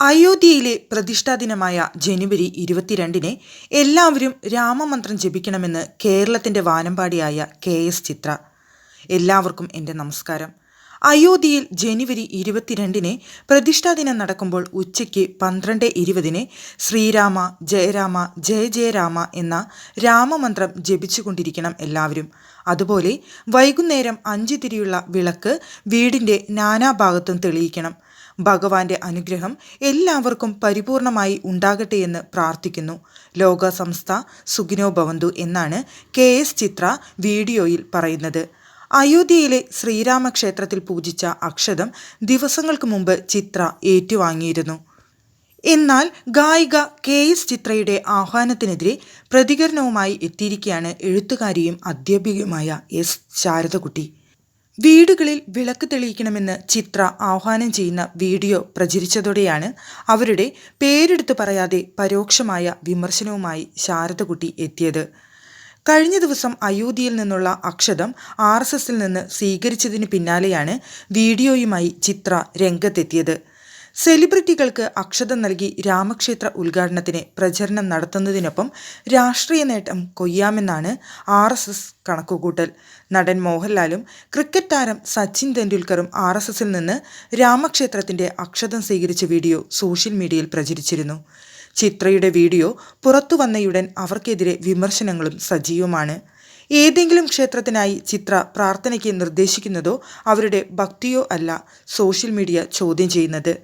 അയോധ്യയിലെ പ്രതിഷ്ഠാ ദിനമായ ജനുവരി ഇരുപത്തിരണ്ടിന് എല്ലാവരും രാമമന്ത്രം ജപിക്കണമെന്ന് കേരളത്തിന്റെ വാനമ്പാടിയായ കെ എസ് ചിത്ര. എല്ലാവർക്കും എന്റെ നമസ്കാരം. അയോധ്യയിൽ ജനുവരി ഇരുപത്തിരണ്ടിന് പ്രതിഷ്ഠാ ദിനം നടക്കുമ്പോൾ ഉച്ചയ്ക്ക് പന്ത്രണ്ട് ഇരുപതിന് ശ്രീരാമ ജയരാമ ജയ ജയരാമ എന്ന രാമമന്ത്രം ജപിച്ചുകൊണ്ടിരിക്കണം എല്ലാവരും. അതുപോലെ വൈകുന്നേരം അഞ്ച് തിരിയുള്ള വിളക്ക് വീടിന്റെ നാനാഭാഗത്തും തെളിയിക്കണം. ഭഗവാന്റെ അനുഗ്രഹം എല്ലാവർക്കും പരിപൂർണമായി ഉണ്ടാകട്ടെ എന്ന് പ്രാർത്ഥിക്കുന്നു. ലോക സംസ്ഥ സുഖിനോ ഭവന്തു എന്നാണ് കെ എസ് ചിത്ര വീഡിയോയിൽ പറയുന്നത്. അയോധ്യയിലെ ശ്രീരാമക്ഷേത്രത്തിൽ പൂജിച്ച അക്ഷതം ദിവസങ്ങൾക്ക് മുമ്പ് ചിത്ര ഏറ്റുവാങ്ങിയിരുന്നു. എന്നാൽ ഗായിക കെ എസ് ചിത്രയുടെ ആഹ്വാനത്തിനെതിരെ പ്രതികരണവുമായി എത്തിയിരിക്കുകയാണ് എഴുത്തുകാരിയും അധ്യാപികയുമായ എസ് ശാരദകുട്ടി. വീടുകളിൽ വിളക്ക് തെളിയിക്കണമെന്ന് ചിത്ര ആഹ്വാനം ചെയ്യുന്ന വീഡിയോ പ്രചരിച്ചതോടെയാണ് അവരുടെ പേരെടുത്തു പറയാതെ പരോക്ഷമായ വിമർശനവുമായി ശാരദകുട്ടി എത്തിയത്. കഴിഞ്ഞ ദിവസം അയോധ്യയിൽ നിന്നുള്ള അക്ഷതം ആർ എസ് എസിൽ നിന്ന് സ്വീകരിച്ചതിന് പിന്നാലെയാണ് വീഡിയോയുമായി ചിത്ര രംഗത്തെത്തിയത്. സെലിബ്രിറ്റികൾക്ക് അക്ഷതം നൽകി രാമക്ഷേത്ര ഉദ്ഘാടനത്തിന് പ്രചരണം നടത്തുന്നതിനൊപ്പം രാഷ്ട്രീയ നേട്ടം കൊയ്യാമെന്നാണ് ആർ എസ് എസ് കണക്കുകൂട്ടൽ. നടൻ മോഹൻലാലും ക്രിക്കറ്റ് താരം സച്ചിൻ തെണ്ടുൽക്കറും ആർ എസ് എസിൽ നിന്ന് രാമക്ഷേത്രത്തിന്റെ അക്ഷതം സ്വീകരിച്ച വീഡിയോ സോഷ്യൽ മീഡിയയിൽ പ്രചരിച്ചിരുന്നു. ചിത്രയുടെ വീഡിയോ പുറത്തുവന്നയുടൻ അവർക്കെതിരെ വിമർശനങ്ങളും സജീവമാണ്. ഏതെങ്കിലും ക്ഷേത്രത്തിനായി ചിത്ര പ്രാർത്ഥനയ്ക്ക് നിർദ്ദേശിക്കുന്നതോ അവരുടെ ഭക്തിയോ അല്ല സോഷ്യൽ മീഡിയ ചോദ്യം ചെയ്യുന്നത്.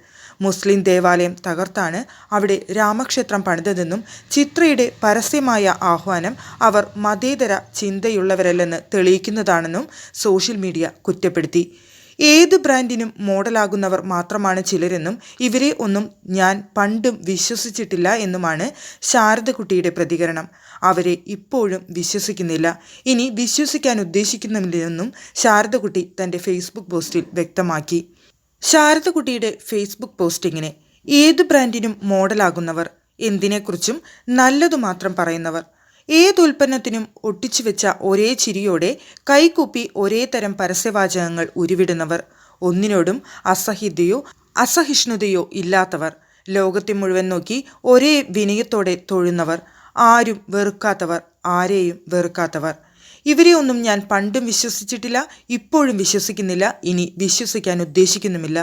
മുസ്ലിം ദേവാലയം തകർത്താണ് അവിടെ രാമക്ഷേത്രം പണിതതെന്നും ചിത്രയുടെ പരസ്യമായ ആഹ്വാനം അവർ മതേതര ചിന്തയുള്ളവരല്ലെന്ന് തെളിയിക്കുന്നതാണെന്നും സോഷ്യൽ മീഡിയ കുറ്റപ്പെടുത്തി. ഏത് ബ്രാൻഡിനും മോഡലാകുന്നവർ മാത്രമാണ് ചിലരെന്നും ഇവരെ ഒന്നും ഞാൻ പണ്ടും വിശ്വസിച്ചിട്ടില്ല എന്നുമാണ് ശാരദകുട്ടിയുടെ പ്രതികരണം. അവരെ ഇപ്പോഴും വിശ്വസിക്കുന്നില്ല. ഇനി വിശ്വസിക്കാൻ ഉദ്ദേശിക്കുന്നില്ലെന്നും ശാരദകുട്ടി തന്റെ ഫേസ്ബുക്ക് പോസ്റ്റിൽ വ്യക്തമാക്കി. ശാരദകുട്ടിയുടെ ഫേസ്ബുക്ക് പോസ്റ്റിങ്ങിനെ ഏത് ബ്രാൻഡിനും മോഡലാകുന്നവർ എന്തിനെക്കുറിച്ചും നല്ലതു മാത്രം പറയുന്നവർ ഏത് ഉൽപ്പന്നത്തിനും ഒട്ടിച്ചു വെച്ച ഒരേ ചിരിയോടെ കൈകൂപ്പി ഒരേ തരം പരസ്യവാചകങ്ങൾ ഉരുവിടുന്നവർ. ഒന്നിനോടും അസഹിതയോ അസഹിഷ്ണുതയോ ഇല്ലാത്തവർ. ലോകത്തെ മുഴുവൻ നോക്കി ഒരേ വിനയത്തോടെ തൊഴുന്നവർ. ആരും വെറുക്കാത്തവർ ആരെയും വെറുക്കാത്തവർ. ഇവരെ ഒന്നും ഞാൻ പണ്ടും വിശ്വസിച്ചിട്ടില്ല ഇപ്പോഴും വിശ്വസിക്കുന്നില്ല ഇനി വിശ്വസിക്കാൻ ഉദ്ദേശിക്കുന്നുമില്ല.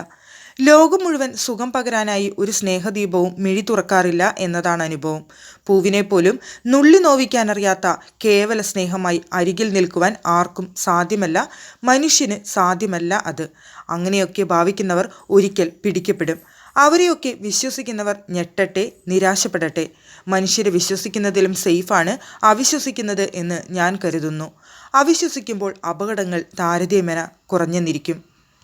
ലോകം മുഴുവൻ സുഖം പകരാനായി ഒരു സ്നേഹദീപവും മിഴി തുറക്കാറില്ല എന്നതാണ് അനുഭവം. പൂവിനെ പോലും നുള്ളി നോവിക്കാനറിയാത്ത കേവല സ്നേഹമായി അരികിൽ നിൽക്കുവാൻ ആർക്കും സാധ്യമല്ല മനുഷ്യന് സാധ്യമല്ല അത്. അങ്ങനെയൊക്കെ ഭാവിക്കുന്നവർ ഒരിക്കൽ പിടിക്കപ്പെടും. അവരെയൊക്കെ വിശ്വസിക്കുന്നവർ ഞെട്ടട്ടെ നിരാശപ്പെടട്ടെ. മനുഷ്യരെ വിശ്വസിക്കുന്നതിലും സേഫാണ് അവിശ്വസിക്കുന്നത് എന്ന് ഞാൻ കരുതുന്നു. അവിശ്വസിക്കുമ്പോൾ അപകടങ്ങൾ താരതമ്യേന കുറഞ്ഞെന്നിരിക്കും.